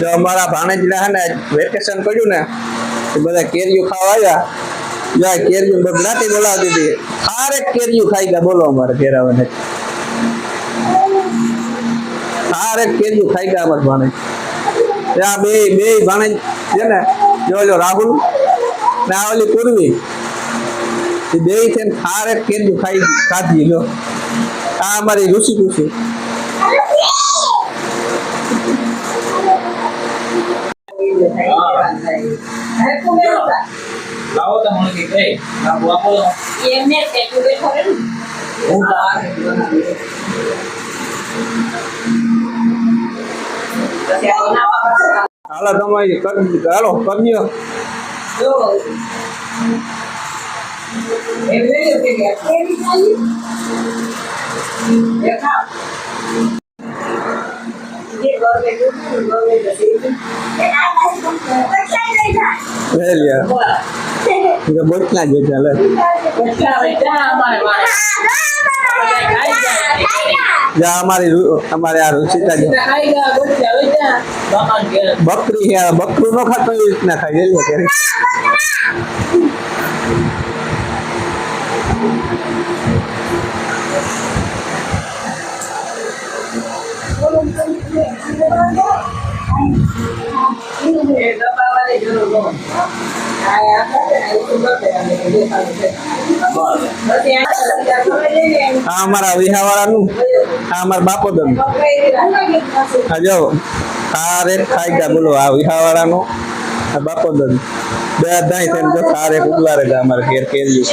જો અમારા ભાણેજના હે વેકેશન પડ્યું ને તો બધા કેરીઓ ખાવા આવ્યા. જો બદલાતી બોલાવતી હતી હારેક કેરીઓ ખાઈ ગયા, બોલો અમારે ઘેરાવાને. હારે કેરીઓ ખાઈ ગયા અમારે ભાણેજ. ત્યાં બે બે ભાણેજ છે ને, જો રાહુલ ને આ ઓલી પૂર્વી એ બે છે ને હારેક કેરીઓ ખાઈ ખાધી લો આ અમારી ઋષિ ઋષિ લાવો તો મને કઈ કઈ લાવો આપો તો. હું તો આ હાલો તમારી કર હાલો કરજો લે લ્યા તો બોટલા જ ચાલે અમારી અમારે. આ રુચિતા જો બકરી બકરું નો ખાતો એવી રીતના ખાઈ લે આ અમારા વિહાવાળાનું આ અમારા બાપોદન આ જો સારે ખાઈ ગયા બોલો આ વિહાવાળાનું આ બાપોદન બે દાઈ થઈને જો સારે ઉગલા રહ્યા અમારે ઘેર કેરી